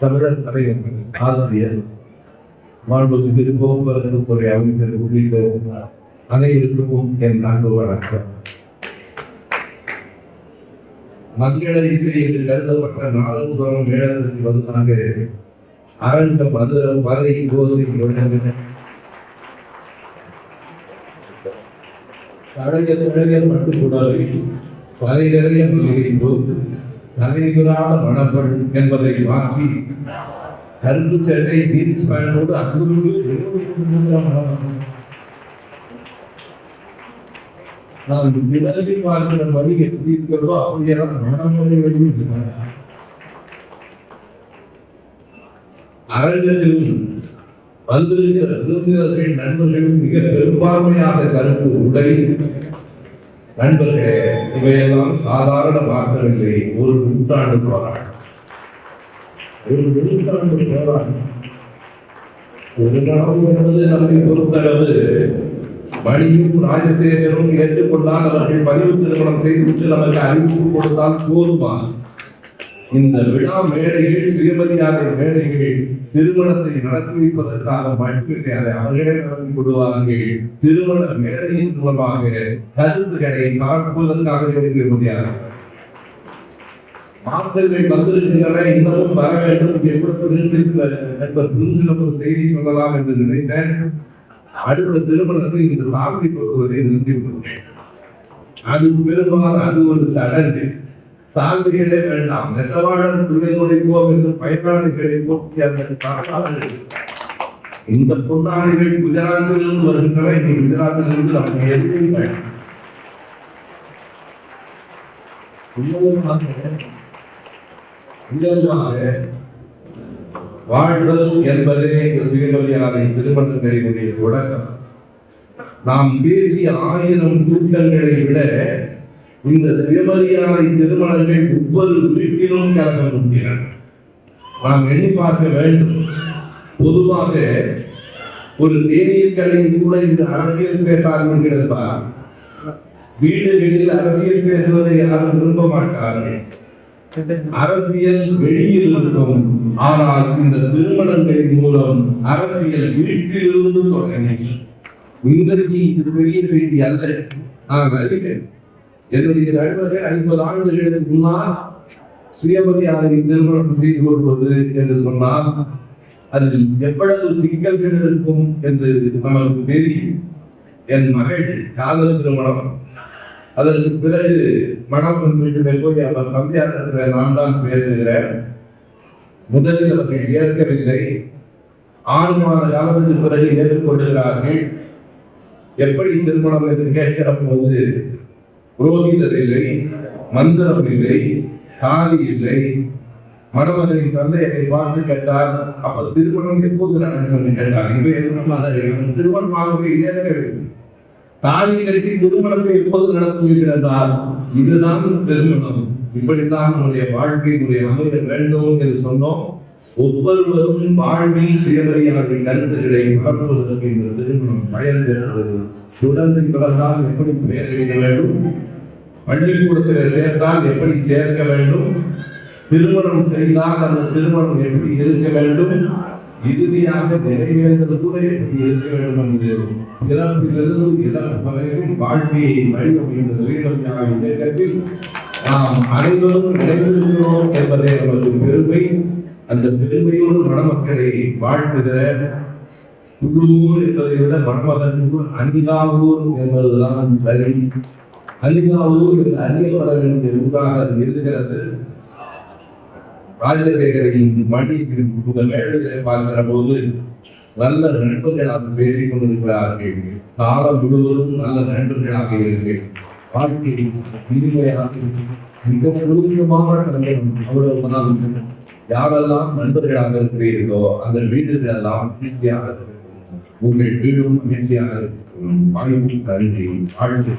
தமிழர் தலைவர் ஆசிரியர் மாண்புக்கு திருப்போக்குவரத்து துறை அமைச்சர் உள்ளிட்ட அனைவருக்கும் என் அன்பு வணக்கம். மங்கள இசையில் கருதப்பட்ட நாதசுரம் மேளத்திற்கு பதிலாக அரண்ட மதுரம் பதவி கோதை கலைஞர் கலைஞர் மட்டுக்கூடாது பதைகளைய போது தலைவரான மணப்பள் என்பதை மாற்றி கருப்பு சட்டை ஜீன்ஸ் பேண்டோடு அன்பு நான் விலகி பார்க்கிற வழி எப்படி இருக்கிறதோ அப்படியெல்லாம் மனமொழி வெளியிட்டு அவர்களில் வந்திருக்கிற விருந்தினர்கள் நண்பர்களும் மிக பெரும்பான்மையாக கருத்து உடை நண்பர்களே இவையெல்லாம் சாதாரண மாற்றமில்லை ஒரு நூற்றாண்டு போராட்டம். ஒரு நூற்றாண்டு போராட்டம். ஒரு நாள் என்பது நம்மை பொறுத்தளவு மணியும் ராஜசேகரும் ஏற்றுக்கொண்டால் பதிவு திருமணம் செய்துவிட்டு நமக்கு அறிவிப்பு கொடுத்தால் போதுமா இந்த விழா மேடைகள் சுயமரியாதை மேடைகள் திருமணத்தை நடத்தி வைப்பதற்காக மட்டுமே அதை அவர்களே நடத்தி கொடுவார்கள் திருமண மேடையின் மூலமாக கருத்துக்களை பார்ப்பதற்காக எடுக்க முடியாது மாற்றங்கள் வந்திருக்கின்றன இன்னமும் வர வேண்டும். எப்படி செய்தி சொல்லலாம் என்று நினைத்தேன். அடுத்த திருமணத்தை இந்த சாமி போக்குவதை நிறுத்தி விடுவேன் அது பெரும்பாலும் அது ஒரு சடங்கு. சான்றிகளே வேண்டாம் நெசவாளர் துணை நுழைப்போம் என்று பயனாளிகளை போக்கி அந்த இந்த பொன்னாளிகள் குஜராத்திலிருந்து வருகின்றன. இந்த குஜராத்திலிருந்து அவங்க எதுவும் வாழ்வது என்பதே சுயமரியாதை திருமண நெறிமுறையை தொடக்கம். நாம் பேசிய ஆயிரம் கூட்டங்களை விட இந்த சுயமரியாதை திருமணங்கள் ஒவ்வொரு வீட்டிலும் கலக்க முடியாது நாம் எண்ணி பார்க்க வேண்டும். பொதுவாக ஒரு தேநீர்களின் கூட இந்த அரசியல் பேச ஆரம்பிக்கிறதா வீடுகளில் அரசியல் பேசுவதை யாரும் விரும்ப மாட்டார்கள். அரசியல் வெளியில் இருக்கும். ஆனால் இந்த திருமணங்களின் மூலம் அரசியல் வீட்டிலிருந்து தொடங்கி இன்றைக்கு இது பெரிய செய்தி அல்ல. நான் அறிவேன் என்னுடைய நண்பர்கள் ஐம்பது ஆண்டுகளுக்கு முன்னால் சுயமரியாதை திருமணம் செய்து கொள்வது என்று சொன்னால் அதில் எவ்வளவு சிக்கல்கள் இருக்கும் என்று நமக்கு தெரியும். என் மகள் காதல் திருமணம். அதற்கு பிறகு மனம் வீட்டிலே போய் அவர் தம்பியார் நான் தான் பேசுகிறேன். முதலில் அவர்கள் ஏற்கவில்லை. ஆறு மாத காலத்துக்கு பிறகு ஏற்றுக்கொள்கிறார்கள். எப்படி திருமணம் என்று கேட்கிற போது புரோகிதர் இல்லை மந்திரம் இல்லை காலி இல்லை. மணமகனின் தந்தையை பார்த்து கேட்டார் அப்ப திருமணம் எப்போது நடக்கும் கேட்டார். இவை திருமணமாகவே இணையவில்லை தாலி கட்டி திருமணத்தை எப்போது நடத்துவீர்கள் இதுதான் திருமணம். இப்படித்தான் நம்முடைய வாழ்க்கையினுடைய அமைய வேண்டும் என்று சொன்னோம். ஒவ்வொருவரும் வாழ்வில் சுயமரியாதை கருத்துக்களை வளர்ப்பதற்கு இந்த திருமணம் பயன் தொடர்ந்து பிறந்தால் எப்படி பெயர் வேண்டும்? பள்ளிக்கூடத்தில் சேர்ந்தால் எப்படி சேர்க்க வேண்டும்? திருமணம் செய்தால் அந்த திருமணம் எப்படி இருக்க வேண்டும்? இறுதியாக நிறைவேறுவது கூட எப்படி இருக்க வேண்டும் என்று பிறப்பிலிருந்து இறப்பு வரைக்கும் வாழ்க்கையை வழிவகுக்கின்ற சுயமரியாதை இயக்கத்தில் நாம் அனைவரும் நினைவிருக்கிறோம் என்பதே நமது பெருமை. அந்த பெருமையோடு மணமக்களை வாழ்த்துகிற குழுவூர் என்பதை விட மணமகன் அனிதாவூர் என்பதுதான் சரி. அனிதாவூர் அறியப்பட வேண்டிய ஊராக அது இருக்கிறது ராஜசேகரின் மணியின் மேடைகளை பார்க்கிற போது நல்ல நண்பர்களாக பேசிக் கொண்டிருக்கிறார்கள் காலம் முழுவதும் நல்ல நண்பர்களாக இருக்கிறேன் வாழ்க்கையில் இனிமையாக மிக முழுமையமாக அவ்வளவுதான் யாரெல்லாம் நண்பர்களாக இருக்கிறீர்களோ அந்த வீடுகள் எல்லாம் மகிழ்ச்சியாக இருக்கும் உங்கள் வீடும் மகிழ்ச்சியாக இருக்கும் வாழ்வும் கல்வி வாழ்த்து